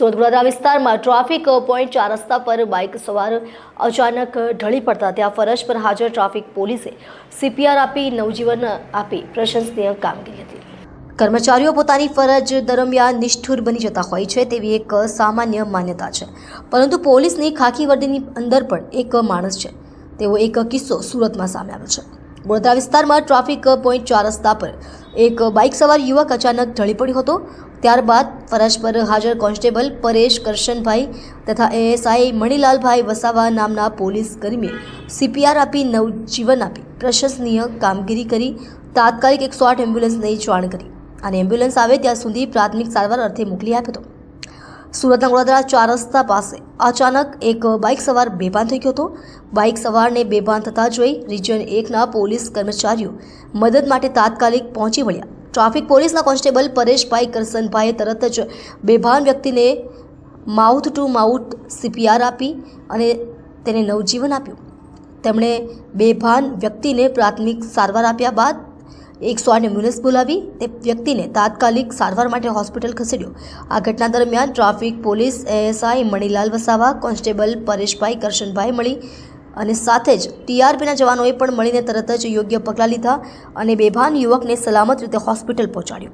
સોદગોડા વિસ્તારમાં traffic point ચાર રસ્તા પર બાઇક સવાર અચાનક ઢળી પડતા ત્યાં ફરજ પર હાજર ટ્રાફિક પોલીસે સીપીઆર આપી, નવજીવન આપી પ્રશંસનીય કામગીરી હતી. કર્મચારીઓ પોતાની ફરજ દરમિયાન નિષ્ઠુર બની જતા હોય છે તેવી એક સામાન્ય માન્યતા છે. પરંતુ પોલીસની ખાખી વર્દીની અંદર પણ એક માણસ છે. તેવો એક કિસ્સો સુરતમાં સામે આવ્યો છે. વડોદરા વિસ્તારમાં ટ્રાફિક પોઈન્ટ ચાર રસ્તા પર એક બાઇક સવાર યુવક અચાનક ઢળી પડ્યો હતો. ત્યારબાદ ફરજ પર હાજર કોન્સ્ટેબલ પરેશ કરશનભાઈ તથા એએસઆઈ મણિલાલભાઈ વસાવા નામના પોલીસ કર્મીએ સીપીઆર આપી નવજીવન આપી પ્રશંસનીય કામગીરી કરી. તાત્કાલિક એકસો આઠ એમ્બ્યુલન્સને જાણ કરી અને એમ્બ્યુલન્સ આવે ત્યાં સુધી પ્રાથમિક સારવાર અર્થે મોકલી આપ્યો હતો. સુરતના વડોદરા ચાર રસ્તા પાસે અચાનક એક બાઇક સવાર બેભાન થઈ ગયો હતો. બાઇક સવારને બેભાન થતા જોઈ રિજિયન એકના પોલીસ કર્મચારીઓ મદદ માટે તાત્કાલિક પહોંચી વળ્યા. ટ્રાફિક પોલીસના કોન્સ્ટેબલ પરેશભાઈ કરસનભાઈએ તરત જ બેભાન વ્યક્તિને માઉથ ટુ માઉથ સીપીઆર આપી અને તેને નવજીવન આપ્યું. તેમણે બેભાન વ્યક્તિને પ્રાથમિક સારવાર આપ્યા બાદ એકસો આઠ એમ્બ્યુલન્સ બોલાવી તે વ્યક્તિને તાત્કાલિક સારવાર માટે હોસ્પિટલ ખસેડ્યો. આ ઘટના દરમિયાન traffic, police, ASI Manilal Vasava, constable Pareshbhai Karshanbhai મળી અને સાથે જ ટીઆરપીના જવાનોએ પણ મળીને તરત જ યોગ્ય પગલાં લીધા અને બેભાન યુવકને સલામત રીતે હોસ્પિટલ પહોંચાડ્યો.